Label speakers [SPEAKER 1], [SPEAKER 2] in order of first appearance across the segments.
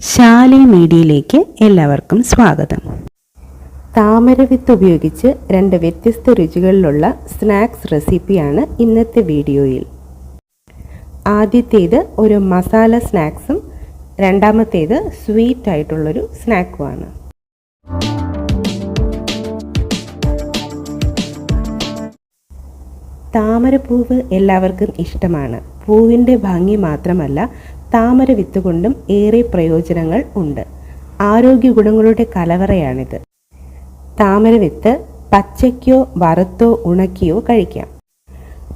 [SPEAKER 1] ശാലി മീഡിയയിലേക്ക് എല്ലാവർക്കും സ്വാഗതം. താമരവിത്ത് ഉപയോഗിച്ച് രണ്ട് വ്യത്യസ്ത രുചികളിലുള്ള സ്നാക്സ് റെസിപ്പിയാണ് ഇന്നത്തെ വീഡിയോയിൽ. ആദ്യത്തേത് ഒരു മസാല സ്നാക്സും രണ്ടാമത്തേത് സ്വീറ്റ് ആയിട്ടുള്ളൊരു സ്നാക്കുമാണ്. താമരപ്പൂവ് എല്ലാവർക്കും ഇഷ്ടമാണ്. പൂവിന്റെ ഭംഗി മാത്രമല്ല താമര വിത്ത് കൊണ്ടും ഏറെ പ്രയോജനങ്ങൾ ഉണ്ട്. ആരോഗ്യ ഗുണങ്ങളുടെ കലവറയാണിത്. താമര വിത്ത് പച്ചയ്ക്കോ വറുത്തോ ഉണക്കിയോ കഴിക്കാം.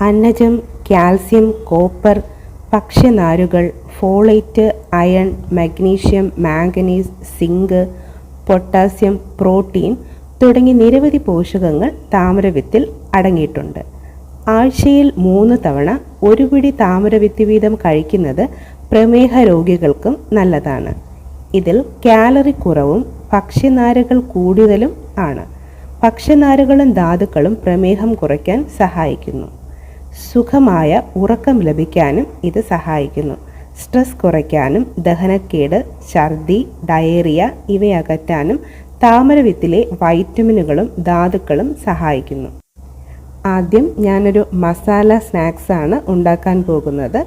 [SPEAKER 1] അന്നജം calcium copper ഭക്ഷ്യനാരുകൾ folate iron magnesium manganese zinc potassium protein തുടങ്ങി നിരവധി പോഷകങ്ങൾ താമരവിത്തിൽ അടങ്ങിയിട്ടുണ്ട്. ആഴ്ചയിൽ മൂന്ന് തവണ ഒരു പിടി താമരവിത്ത് വീതം കഴിക്കുന്നത് പ്രമേഹ രോഗികൾക്കും നല്ലതാണ്. ഇതിൽ കാലറി കുറവും ഭക്ഷ്യനാരുകൾ കൂടുതലും ആണ്. ഭക്ഷ്യനാരുകളും ധാതുക്കളും പ്രമേഹം കുറയ്ക്കാൻ സഹായിക്കുന്നു. സുഖമായ ഉറക്കം ലഭിക്കാനും ഇത് സഹായിക്കുന്നു. സ്ട്രെസ് കുറയ്ക്കാനും ദഹനക്കേട് ഛർദി ഡയേറിയ ഇവയകറ്റാനും താമരവിത്തിലെ വൈറ്റമിനുകളും ധാതുക്കളും സഹായിക്കുന്നു. ആദ്യം ഞാനൊരു മസാല സ്നാക്സാണ് ഉണ്ടാക്കാൻ പോകുന്നത്.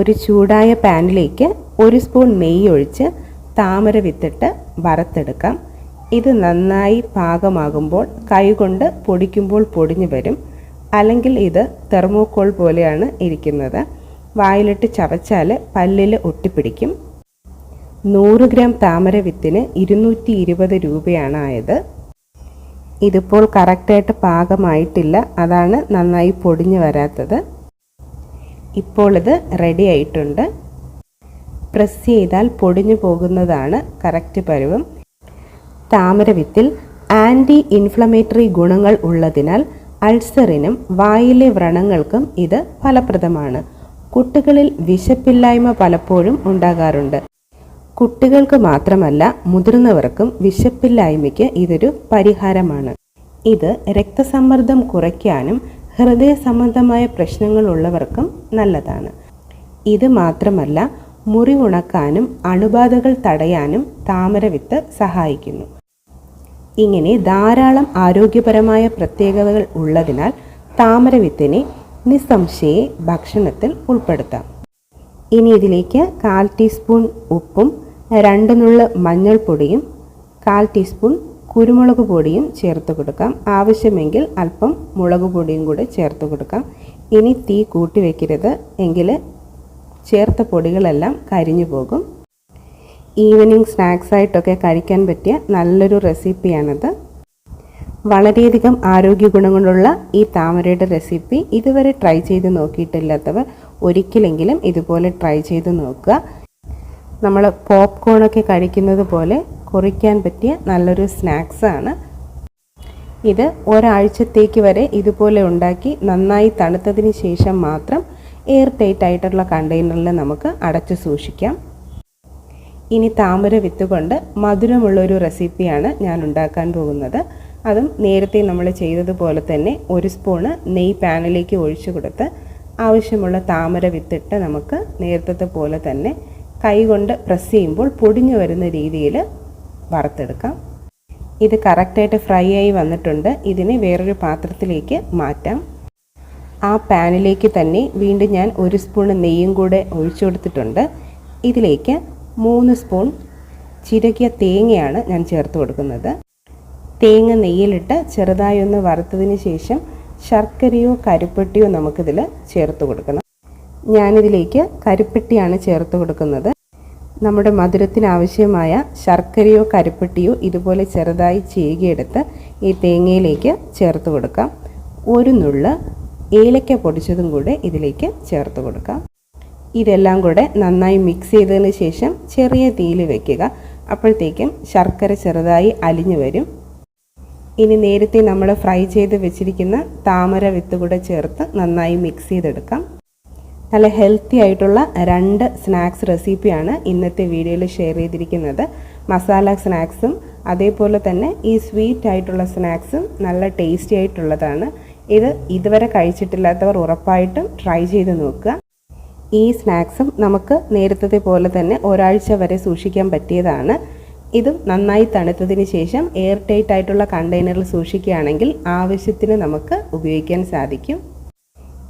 [SPEAKER 1] ഒരു ചൂടായ പാനിലേക്ക് ഒരു സ്പൂൺ നെയ്യ് ഒഴിച്ച് താമര വിത്തിട്ട് വറുത്തെടുക്കാം. ഇത് നന്നായി പാകമാകുമ്പോൾ കൈകൊണ്ട് പൊടിക്കുമ്പോൾ പൊടിഞ്ഞു വരും. അല്ലെങ്കിൽ ഇത് തെർമോക്കോൾ പോലെയാണ് ഇരിക്കുന്നത്. വായിലിട്ട് ചവച്ചാൽ പല്ലിൽ ഒട്ടിപ്പിടിക്കും. നൂറ് ഗ്രാം താമര വിത്തിന് ഇരുന്നൂറ്റി ഇരുപത് രൂപയാണ് ആയത്. ഇതിപ്പോൾ കറക്റ്റായിട്ട് പാകമായിട്ടില്ല. അതാണ് നന്നായി പൊടിഞ്ഞു വരാത്തത്. ഇപ്പോൾ ഇത് റെഡി ആയിട്ടുണ്ട്. പ്രസ് ചെയ്താൽ പൊടിഞ്ഞു പോകുന്നതാണ് കറക്റ്റ് പരുവം. താമരവിത്തിൽ ആന്റി ഇൻഫ്ലമേറ്ററി ഗുണങ്ങൾ ഉള്ളതിനാൽ അൾസറിനും വായിലെ വ്രണങ്ങൾക്കും ഇത് ഫലപ്രദമാണ്. കുട്ടികളിൽ വിശപ്പില്ലായ്മ പലപ്പോഴും ഉണ്ടാകാറുണ്ട്. കുട്ടികൾക്ക് മാത്രമല്ല മുതിർന്നവർക്കും വിശപ്പില്ലായ്മയ്ക്ക് ഇതൊരു പരിഹാരമാണ്. ഇത് രക്തസമ്മർദ്ദം കുറയ്ക്കാനും ഹൃദയ സംബന്ധമായ പ്രശ്നങ്ങളുള്ളവർക്കും നല്ലതാണ്. ഇത് മാത്രമല്ല മുറി ഉണക്കാനും അണുബാധകൾ തടയാനും താമരവിത്ത് സഹായിക്കുന്നു. ഇങ്ങനെ ധാരാളം ആരോഗ്യപരമായ പ്രത്യേകതകൾ ഉള്ളതിനാൽ താമരവിത്തിനെ നിസ്സംശയെ ഭക്ഷണത്തിൽ ഉൾപ്പെടുത്താം. ഇനി ഇതിലേക്ക് കാൽ ടീസ്പൂൺ ഉപ്പും രണ്ട് നുള്ള് മഞ്ഞൾപ്പൊടിയും കാൽ ടീസ്പൂൺ കുരുമുളക് പൊടിയും ചേർത്ത് കൊടുക്കാം. ആവശ്യമെങ്കിൽ അല്പം മുളക് പൊടിയും കൂടെ ചേർത്ത് കൊടുക്കാം. ഇനി തീ കൂട്ടി വയ്ക്കരുത് എങ്കിൽ ചേർത്ത പൊടികളെല്ലാം കരിഞ്ഞു പോകും. ഈവനിങ് സ്നാക്സായിട്ടൊക്കെ കഴിക്കാൻ പറ്റിയ നല്ലൊരു റെസിപ്പിയാണത്. വളരെയധികം ആരോഗ്യ ഗുണങ്ങളുള്ള ഈ താമരയുടെ റെസിപ്പി ഇതുവരെ ട്രൈ ചെയ്ത് നോക്കിയിട്ടില്ലാത്തവർ ഒരിക്കലെങ്കിലും ഇതുപോലെ ട്രൈ ചെയ്ത് നോക്കുക. നമ്മൾ പോപ്കോണൊക്കെ കഴിക്കുന്നത് പോലെ കുറിക്കാൻ പറ്റിയ നല്ലൊരു സ്നാക്സാണ് ഇത് ഒരാഴ്ചത്തേക്ക് വരെ ഇതുപോലെ ഉണ്ടാക്കി നന്നായി തണുത്തതിന് ശേഷം മാത്രം എയർ ടൈറ്റ് ആയിട്ടുള്ള കണ്ടെയ്നറിൽ നമുക്ക് അടച്ചു സൂക്ഷിക്കാം. ഇനി താമര വിത്ത് കൊണ്ട് മധുരമുള്ളൊരു റെസിപ്പിയാണ് ഞാൻ ഉണ്ടാക്കാൻ പോകുന്നത്. അതും നേരത്തെ നമ്മൾ ചെയ്തതുപോലെ തന്നെ ഒരു സ്പൂണ് നെയ് പാനിലേക്ക് ഒഴിച്ചു കൊടുത്ത് ആവശ്യമുള്ള താമര വിത്തിട്ട് നമുക്ക് നേരത്തെ പോലെ തന്നെ കൈകൊണ്ട് പ്രസ് ചെയ്യുമ്പോൾ പൊടിഞ്ഞു വരുന്ന രീതിയിൽ വറുത്തെടുക്കാം. ഇത് കറക്റ്റായിട്ട് ഫ്രൈ ആയി വന്നിട്ടുണ്ട്. ഇതിനെ വേറൊരു പാത്രത്തിലേക്ക് മാറ്റാം. ആ പാനിലേക്ക് തന്നെ വീണ്ടും ഞാൻ ഒരു സ്പൂൺ നെയ്യും കൂടെ ഒഴിച്ചു കൊടുത്തിട്ടുണ്ട്. ഇതിലേക്ക് മൂന്ന് സ്പൂൺ ചിരകിയ തേങ്ങയാണ് ഞാൻ ചേർത്ത് കൊടുക്കുന്നത്. തേങ്ങ നെയ്യിലിട്ട് ചെറുതായി ഒന്ന് വറുത്തതിന് ശേഷം ശർക്കരയോ കരിപ്പെട്ടിയോ നമുക്കിതിൽ ചേർത്ത് കൊടുക്കണം. ഞാനിതിലേക്ക് കരിപ്പെട്ടിയാണ് ചേർത്ത് കൊടുക്കുന്നത്. നമ്മുടെ മധുരത്തിന് ആവശ്യമായ ശർക്കരയോ കരിപ്പെട്ടിയോ ഇതുപോലെ ചെറുതായി ചീകിയെടുത്ത് ഈ തേങ്ങയിലേക്ക് ചേർത്ത് കൊടുക്കാം. ഒരു നുള്ള് ഏലക്ക പൊടിച്ചതും കൂടെ ഇതിലേക്ക് ചേർത്ത് കൊടുക്കാം. ഇതെല്ലാം കൂടെ നന്നായി മിക്സ് ചെയ്തതിന് ശേഷം ചെറിയ തീയിൽ വെക്കുക. അപ്പോഴത്തേക്കും ശർക്കര ചെറുതായി അലിഞ്ഞു വരും. ഇനി നേരത്തെ നമ്മൾ ഫ്രൈ ചെയ്ത് വെച്ചിരിക്കുന്ന താമര വിത്ത് കൂടെ ചേർത്ത് നന്നായി മിക്സ് ചെയ്തെടുക്കാം. നല്ല ഹെൽത്തി ആയിട്ടുള്ള രണ്ട് സ്നാക്സ് റെസിപ്പിയാണ് ഇന്നത്തെ വീഡിയോയിൽ ഷെയർ ചെയ്തിരിക്കുന്നത്. മസാല സ്നാക്സും അതേപോലെ തന്നെ ഈ സ്വീറ്റ് ആയിട്ടുള്ള സ്നാക്സും നല്ല ടേസ്റ്റി ആയിട്ടുള്ളതാണ്. ഇത് ഇതുവരെ കഴിച്ചിട്ടില്ലാത്തവർ ഉറപ്പായിട്ടും ട്രൈ ചെയ്ത് നോക്കുക. ഈ സ്നാക്സും നമുക്ക് നേരത്തെ പോലെ തന്നെ ഒരാഴ്ച വരെ സൂക്ഷിക്കാൻ പറ്റിയതാണ്. ഇതും നന്നായി തണുത്തതിന് ശേഷം എയർ ടൈറ്റ് ആയിട്ടുള്ള കണ്ടെയ്നറിൽ സൂക്ഷിക്കുകയാണെങ്കിൽ ആവശ്യത്തിന് നമുക്ക് ഉപയോഗിക്കാൻ സാധിക്കും.